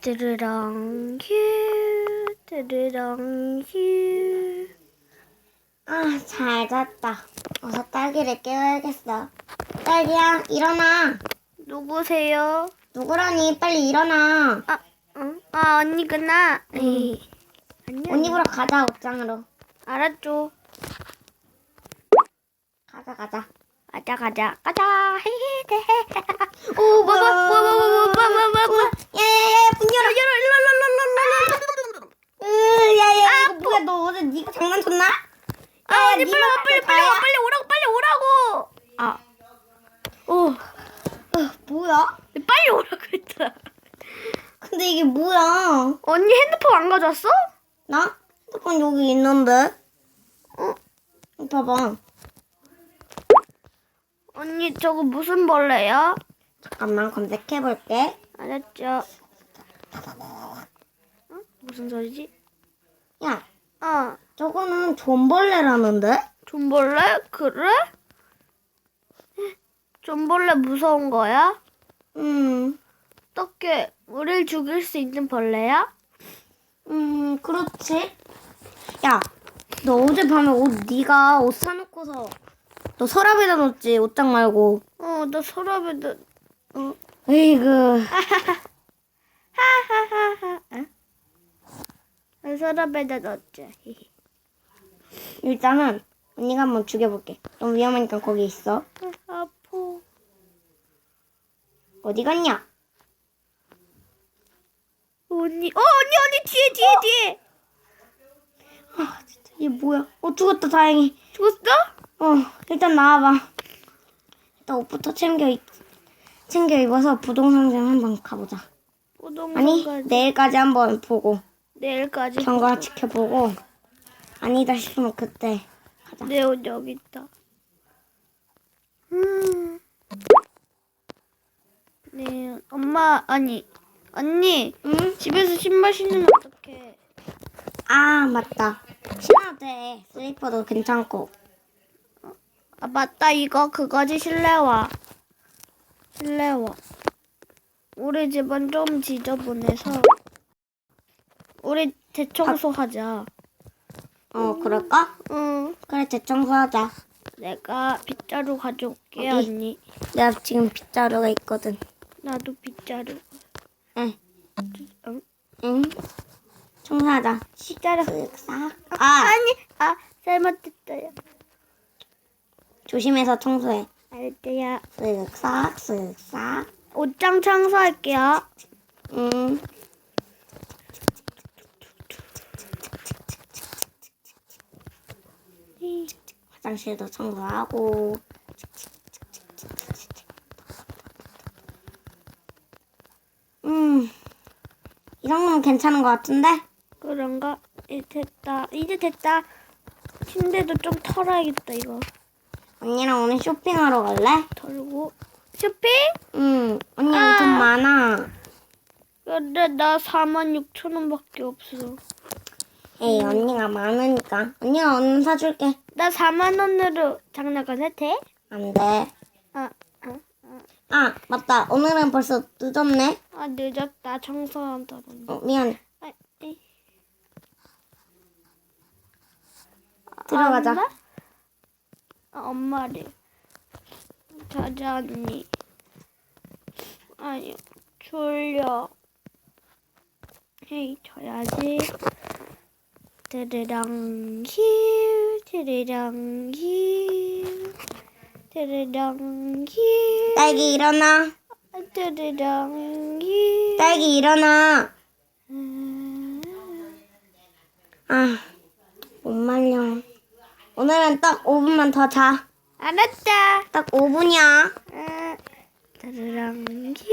드르렁 휴 드르렁 휴 아, 잘 잤다. 어서 딸기를 깨워야겠어. 딸기야, 일어나. 누구세요? 누구라니? 빨리 일어나. 아, 응? 아 언니구나. 에이, 안녕. 옷 입으러 가자, 옷장으로. 알았죠. 가자, 가자. 가자 가자 가자 오 봐봐 봐봐 봐봐 봐봐 예문 열어 열어 일로 일로 일로 일로 야야 이거 뭐야 너 어제 니가 장난쳤나? 아 빨리 와 빨리 빨리 와 빨리 오라고 빨리 오라고 아오 뭐야? 빨리 오라고 했잖아 근데 이게 뭐야 언니 핸드폰 안 가져왔어? 나? 핸드폰 여기 있는데 응? 봐봐 언니 저거 무슨 벌레야? 잠깐만 검색해 볼게. 알았죠. 응? 무슨 소리지? 야, 어. 저거는 존벌레라는데? 존벌레? 그래? 존벌레 무서운 거야? 음, 어떻게 우릴 죽일 수 있는 벌레야? 음, 그렇지. 야, 너 어젯밤에 옷 네가 옷 사놓고서 너 서랍에다 넣었지 옷장 말고. 어, 나 서랍에다 어. 에이그. 하하하하. 어? 나 서랍에다 넣었지. 히히. 일단은 언니가 한번 죽여볼게. 너무 위험하니까 거기 있어. 아파. 어디 갔냐? 언니, 어 언니 언니 뒤에 뒤에 뒤에. 아, 진짜 이게 뭐야? 어 죽었다 다행히. 죽었어? 어 일단 나와봐. 일단 옷부터 챙겨 입 챙겨 입어서 부동산장 한번 가보자. 아니 부동산까지 내일까지 한번 보고 내일까지. 경과 지켜보고 아니다 싶으면 그때 가자. 내 옷 여기 있다. 음. 네, 엄마 아니 언니 응? 집에서 신발 신으면 어떡해? 아 맞다. 신어도 돼. 슬리퍼도 괜찮고. 아 맞다 이거 그거지 실내화. 실내화. 우리 집은 좀 지저분해서 우리 대청소하자. 어 그럴까? 응. 그래 대청소하자. 내가 빗자루 가져올게 어디? 언니. 내가 지금 빗자루가 있거든. 나도 빗자루. 응. 응? 응. 청소하자. 빗자루. 싹. 아 아니 아 잘못했어요. 조심해서 청소해. 알았어요. 쓱싹 쓱싹. 옷장 청소할게요. 응. 화장실도 청소하고. 음. 이 정도면 괜찮은 것 같은데? 그런가? 이제 됐다. 이제 됐다. 침대도 좀 털어야겠다 이거. 언니랑 오늘 쇼핑하러 갈래? 털고 쇼핑? 응. 언니 돈 아. 많아. 근데 나 4만 6천 원밖에 없어. 에이, 언니가 많으니까. 언니가 얼른 사줄게. 나 4만 원으로 장난감 해도 돼? 안 돼. 아, 아, 아, 아, 맞다. 오늘은 벌써 늦었네. 아 늦었다. 청소한다. 어, 미안해. 아, 이- 들어가자. 아, 엄마래. 자자 언니. 아니 졸려. 헤이 자야지. 드르렁 휴 드르렁 휴 드르렁 휴 딸기 일어나. 드르렁 휴 딸기 일어나. 음, 아. 오늘은 딱 5분만 더 자. 알았다. 딱 5분이야. 아, 드르렁 휴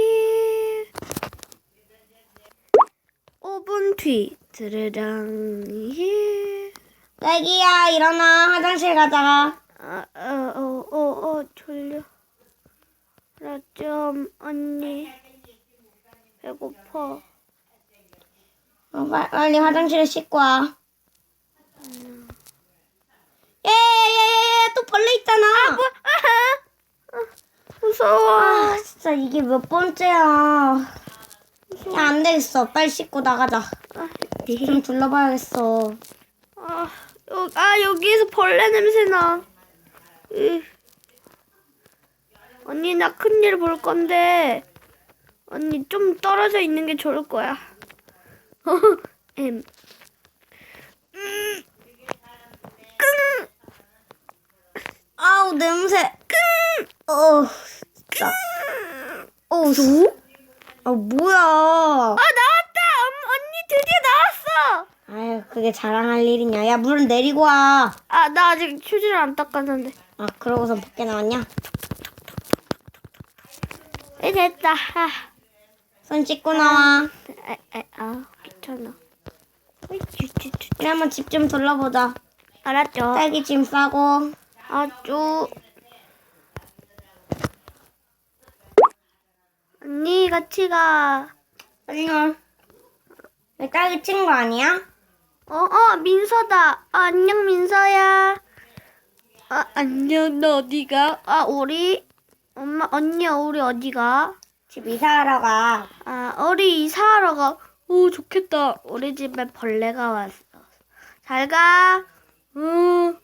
5분 뒤 드르렁 휴 딸기야, 일어나. 화장실 가자. 아, 어, 어, 어, 어, 졸려. 나 좀, 언니. 배고파. 어, 빨- 빨리 화장실에 씻고 와. 예, 또 벌레 있잖아. 뭐! 아, 무서워. 아, 진짜 이게 몇 번째야. 야, 안 되겠어. 빨리 씻고 나가자. 아, 좀 둘러봐야겠어. 아, 여, 아 여기에서 벌레 냄새 나. 으. 언니 나 큰일 볼 건데 언니 좀 떨어져 있는 게 좋을 거야. 엠. 음. 끙. 아우, 냄새. 어, 진짜. 어, 소? 아, 뭐야. 아 나왔다. 엄- 언니 드디어 나왔어. 아유, 그게 자랑할 일이냐. 야, 물 내리고 와. 아 나 아직 휴지를 안 닦았는데. 아, 그러고서 밖에 나왔냐? 에 됐다. 아, 손 씻고 나와. 에, 에, 아 귀찮아. 어이, 쭈, 쭈, 쭈. 우리 한번 집 좀 둘러보자. 알았죠. 딸기 짐 싸고. 아주 언니 같이 가. 가. 왜 딸기 친거 아니야? 어, 어, 민서다. 아, 안녕, 민서야. 아, 안녕, 너 어디가? 아, 우리, 엄마, 언니, 우리 어디가? 집 이사하러 가. 아, 우리 이사하러 가. 오, 좋겠다. 우리 집에 벌레가 왔어. 잘 가. 응.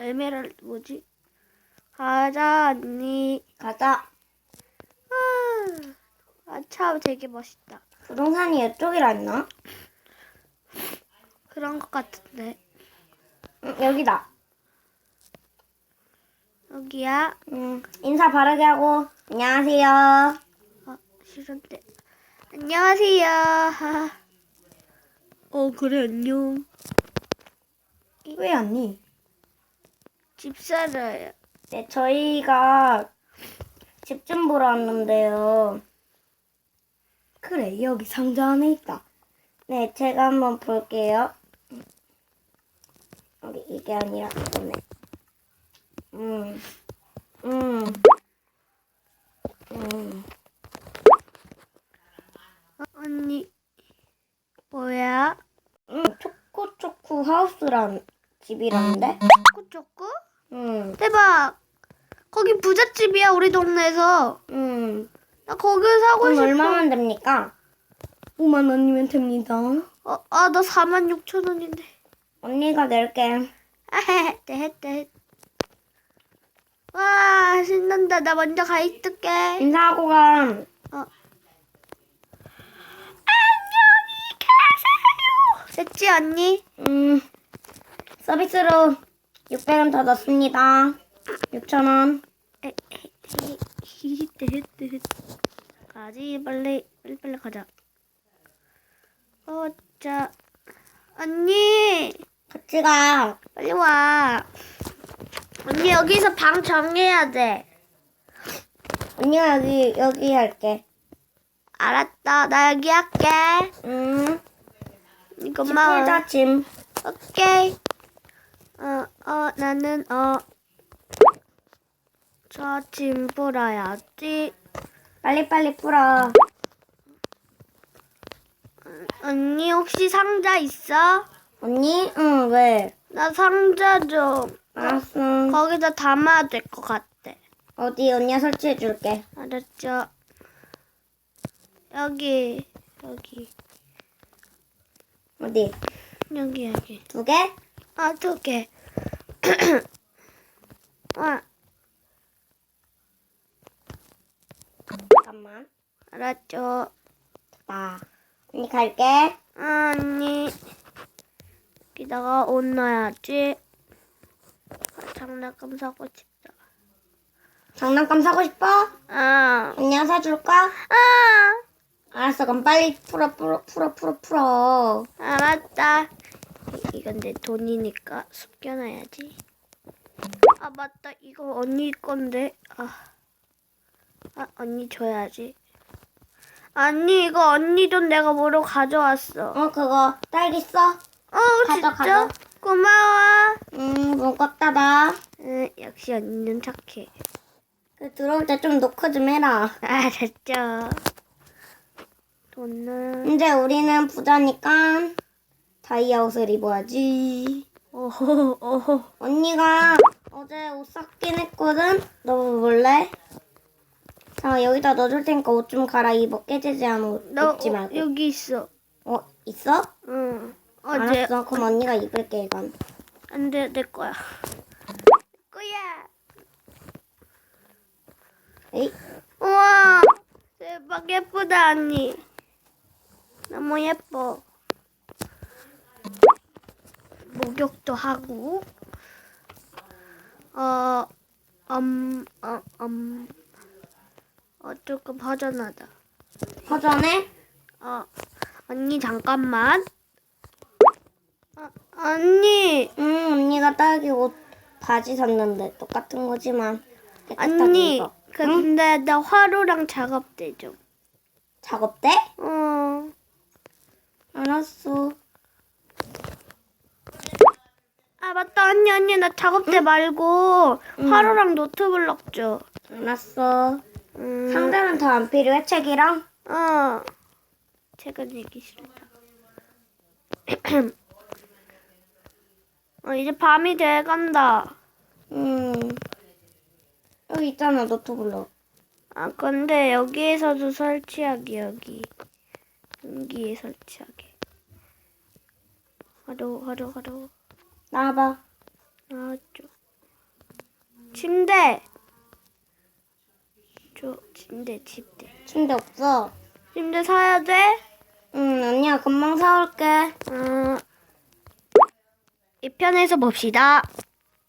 어, 에메랄드 뭐지? 가자, 언니. 가자. 아, 아, 차 되게 멋있다. 부동산이 이쪽이랬나? 그런 것 같은데. 응, 여기다. 여기야. 응, 인사 바르게 하고. 안녕하세요. 아, 싫은데. 안녕하세요. 하. 어, 그래, 안녕. 왜 왔니? 집 살아요. 네, 저희가 집 좀 보러 왔는데요. 그래, 여기 상자 안에 있다. 네, 제가 한번 볼게요. 여기 이게 아니라 이거네. 음, 음, 음. 어, 언니, 뭐야? 음, 초코초코 하우스란 집이라는데? 초코초코? 음, 대박! 거기 부잣집이야, 우리 동네에서. 음. 나 거기 사고 싶어. 얼마면 됩니까? 5만 원이면 됩니다. 어, 아, 나 4만 6천 원인데. 언니가 낼게. 아헤, 떼떼. 와, 신난다. 나 먼저 가 있을게. 인사하고 가. 어. 안녕히 계세요. 됐지, 언니? 음, 서비스로 600원 더 넣습니다. 6,000원. 에, 에, 에, 떼떼. 가지, 빨리, 빨리, 빨리 가자. 어, 자. 언니, 같이 가. 빨리 와. 언니, 여기서 방 정해야 돼. 언니가 여기, 여기 할게. 알았다. 나 여기 할게. 집 고마워. 풀자, 짐. 오케이. 나는, 어, 저 짐 풀어야지. 빨리빨리 풀어. 언니, 혹시 상자 있어? 언니? 응, 왜? 나 상자 좀. 알았어. 거기다 담아야 될 것 같아. 어디 언니가 설치해 줄게. 알았죠? 여기, 여기, 어디? 여기, 여기. 두 개? 아, 두 개. 아, 잠깐만. 알았죠? 나. 언니 갈게. 아, 언니. 여기다가 옷 넣어야지. 아, 장난감 사고 싶다. 장난감 사고 싶어? 아, 언니가 사줄까? 아, 알았어, 그럼 빨리 풀어, 풀어, 풀어, 풀어, 풀어. 알았다. 이- 이건 내 돈이니까 숨겨놔야지. 아, 맞다. 이거 언니 건데. 아, 아 언니 줘야지. 언니, 이거 언니 돈 내가 뭐로 가져왔어. 어, 그거 딸기 써? 어, 가져, 진짜? 가져. 고마워. 음, 문 닫아. 응, 역시 언니는 착해. 그 들어올 때 좀 노크 좀 해라. 아, 됐죠. 돈은, 이제 우리는 부자니까 다이아 옷을 입어야지. 오호, 오호. 언니가 어제 옷 샀긴 했거든? 너 볼래? 자, 여기다 넣어줄 테니까 옷 좀 갈아입어. 깨지지 않은 옷 너 입지 말고. 어, 여기 있어. 어, 있어? 응. 어제 알았어. 그럼 언니가 입을게, 이건. 안 돼 내 거야. 거야. 에이, 우와 대박 예쁘다 언니. 너무 예뻐. 목욕도 하고. 어, 음, 어, 음, 어 조금 허전하다. 허전해? 어, 언니 잠깐만. 어, 언니, 응, 언니가 딸기 옷 바지 샀는데 똑같은 거지만. 언니. 입어. 근데 나 화로랑 작업대 좀. 작업대? 어. 알았어. 아 맞다 언니 언니 나 작업대 말고 응. 화로랑 노트블럭 줘. 알았어. 음. 상자는 더 안 필요해, 책이랑? 어. 책은 읽기 싫다. 어 이제 밤이 돼간다. 음. 여기 있잖아, 노트블럭. 아 근데 여기에서도 설치하기 여기 여기에 설치하게. 화로 화로 화로 나와봐. 나왔죠. 침대. 저 침대 침대. 침대 없어. 침대 사야 돼? 응, 언니가 금방 사올게. 어, 이 편에서 봅시다.